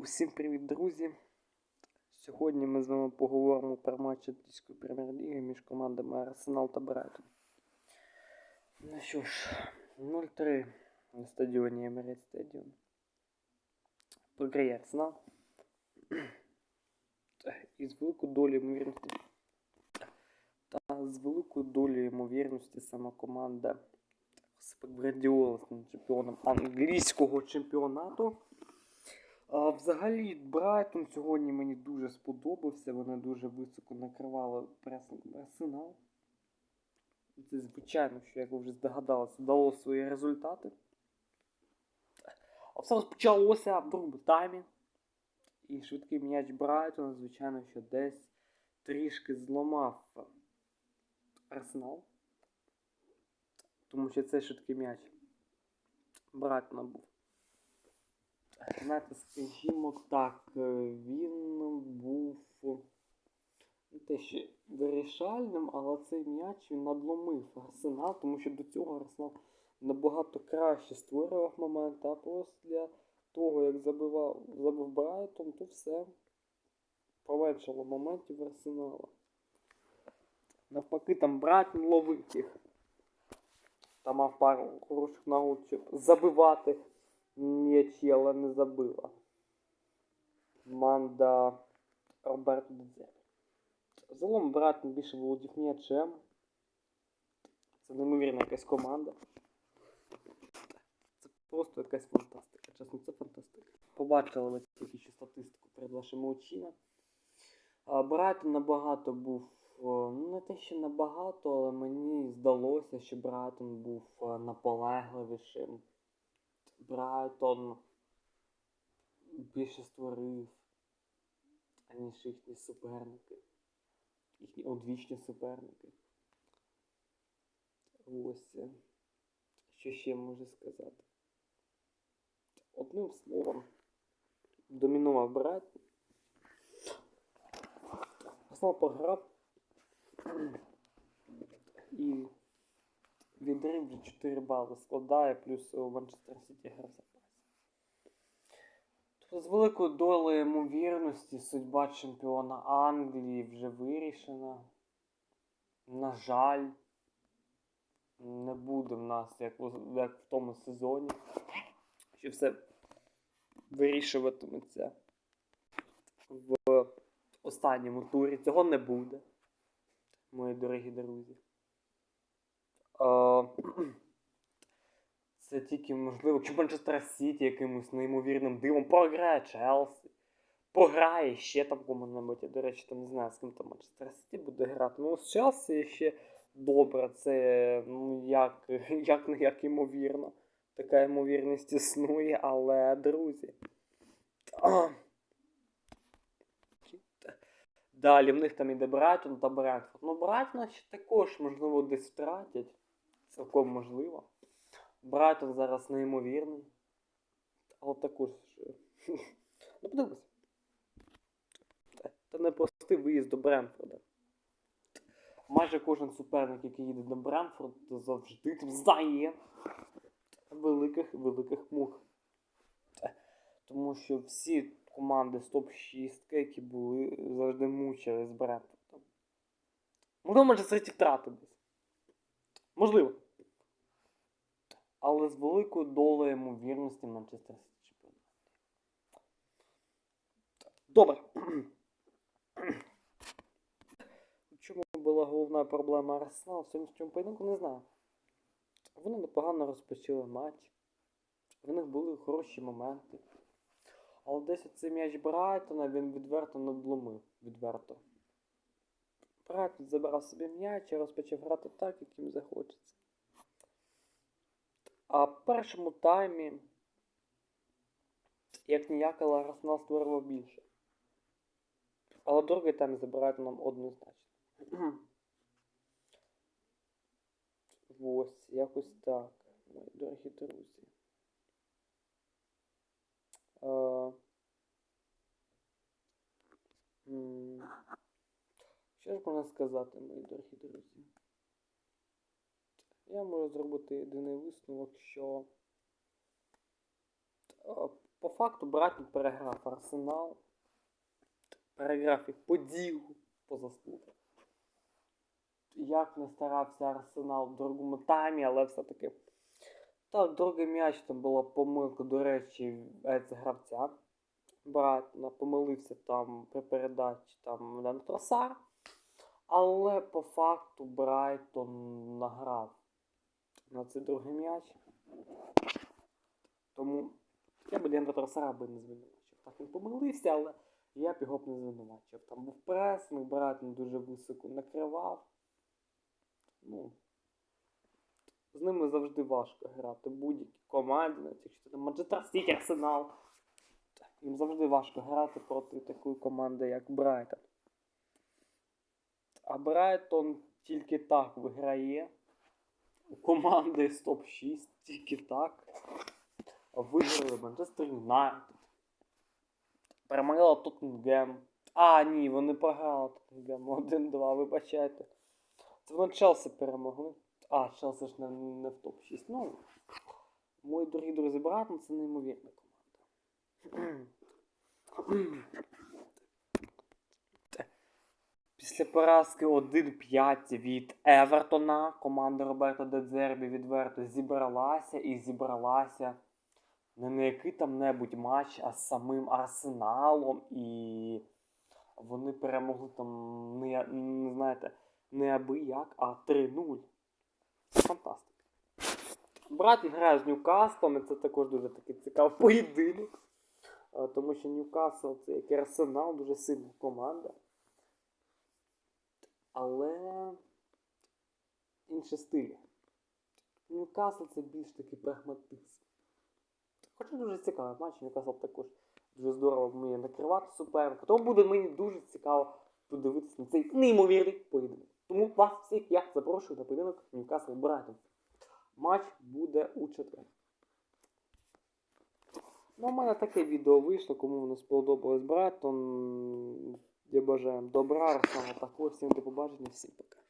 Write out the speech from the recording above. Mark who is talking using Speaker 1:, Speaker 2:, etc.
Speaker 1: Усім привіт, друзі! Сьогодні ми з вами поговоримо про матч англійської прем'єр-ліги між командами Арсенал та Брайтон. Ну що ж, 0-3 на стадіоні Емірейт Стадіон. Програє Арсенал. І з великою долею ймовірності. Та з великою долею ймовірності сама команда з чемпіоном англійського чемпіонату. Взагалі, Брайтон сьогодні мені дуже сподобався. Вони дуже високо накривали пресинг арсенал. Це, звичайно, що, як ви вже здогадалися, дало свої результати. А все розпочалося в другому таймі. І швидкий м'яч Брайтона, звичайно, що десь трішки зламав арсенал. Тому що цей швидкий м'яч Брайтона був. Скажімо так, е, він був не те, що вирішальним, але цей м'яч він надломив Арсенал, тому що до цього Арсенал набагато краще створював моменти, а після того, як забивав, забив Брайтон, то все поменшало моментів Арсенала. Навпаки, там Брайтон ловив їх. Там мав пару хороших нагод, щоб забивати м'ячі, але не забила. Команда Роберто Дедзелі. Загалом Брайтон більше володів м'ячем. Це неймовірна якась команда. Це просто якась фантастика. Чесно, це фантастика. Побачили ви тільки що статистику перед вашими очима. Брайтон набагато був, ну не те, що набагато, але мені здалося, що Брайтон був е, наполегливішим. Брайтон більше створив, аніж їхні суперники. Їхні одвічні суперники. Ось. е, Що ще можу сказати? Одним словом, домінував Брайтон. Арсенал пограв. І вже 4 бали складає, плюс у Манчестер Сіті грав запас. Тобто з великою долею ймовірності судьба чемпіона Англії вже вирішена. На жаль, не буде в нас, як, як в тому сезоні, що все вирішуватиметься в останньому турі. Цього не буде, мої дорогі друзі. Це тільки можливо, якщо Манчестер Сіті якимось неймовірним дивом програє Челсі, пограє ще там кому-небудь. До речі, там не знаю, з ким там Манчестер Сіті буде грати. Ну, з Челсі ще добре, це ну, як, як не як ймовірно. Така ймовірність існує, але друзі. Далі в них там іде Брайтон та Брентфорд. Ну, Брайтон ще також, можливо, десь втратять. Цілком можливо. Брайтон зараз неймовірний. Але також. е, Ну, подивимось. Та- Та не простий виїзд до Брентфорда. Майже кожен суперник, який їде до Брентфорда, завжди там знає великих великих мух. Тому що всі команди з топ-6, які були, завжди мучили з Брентфордом. Можливо, Сіті втратив десь. Можливо. Але з великою долею ймовірності Манчестер Сіті чемпіон. Добре. Чому була головна проблема Арсенал? В цьому поєдинку не знаю. Вони непогано розпочали матч. В них були хороші моменти. Але десь оцей м'яч Брайтона він відверто надломив. Відверто. Брайтон забирав собі м'яч і розпочав грати так, як їм захочеться. А в першому таймі, як ніяк, але Арсенал створював більше. Але другий тайм забирати нам однозначно. Ось, якось так, мої дорогі друзі. Е, Що ж можна сказати, мої дорогі друзі? Я можу зробити єдиний висновок, що е, по факту Брайтон переграв Арсенал. Переграв їх по по заслугам. Як не старався Арсенал в другому таймі, але все-таки. Так, другий м'яч там була помилка, до речі, гравця. Брайтона помилився там при передачі там Тросар. Але по факту Брайтон награв на цей другий м'яч. Тому я б Леандра Тросара би не звинувачив. Так він помилився, але я б його б не звинувачив. Там був пресинг, Брайтон дуже високо накривав. Ну, з ними завжди важко грати. Будь-які команди, якщо там Манчестер Сіті, Арсенал. Їм завжди важко грати проти такої команди, як Брайтон. А Брайтон тільки так виграє. У команди з топ-6 тільки так. Виграли Манчестер Юнайтед. Перемогла Тоттенгем. А, ні, вони програли Тоттенгем 1-2, вибачайте. Це вони Челсі перемогли. А, Челсі ж не, не в топ-6. Ну, мої дорогі друзі, Брайтон це неймовірна команда. Після поразки 1-5 від Евертона команда Роберта Дедзербі відверто зібралася і зібралася не на який там небудь матч, а з самим Арсеналом. І вони перемогли там, не, не знаєте, не аби як, а 3-0. Це фантастика. Брайтон грає з Ньюкаслом, і це також дуже такий цікавий поєдинок. Тому що Ньюкасл це як Арсенал, дуже сильна команда. Але інші стилі. Ньюкасл це більш такий прагматизм. Хоча дуже цікавий матч, Ньюкасл також дуже здорово вміє накривати суперника. Тому буде мені дуже цікаво подивитися на цей неймовірний поєдинок. Тому вас всіх я запрошую на поєдинок Ньюкасл Брайтон. Матч буде у четвер. Ну, у мене таке відео вийшло, кому воно сподобалось Брайтон. Я бажаю добра, Арсена також. Всім до побачення, всім пока.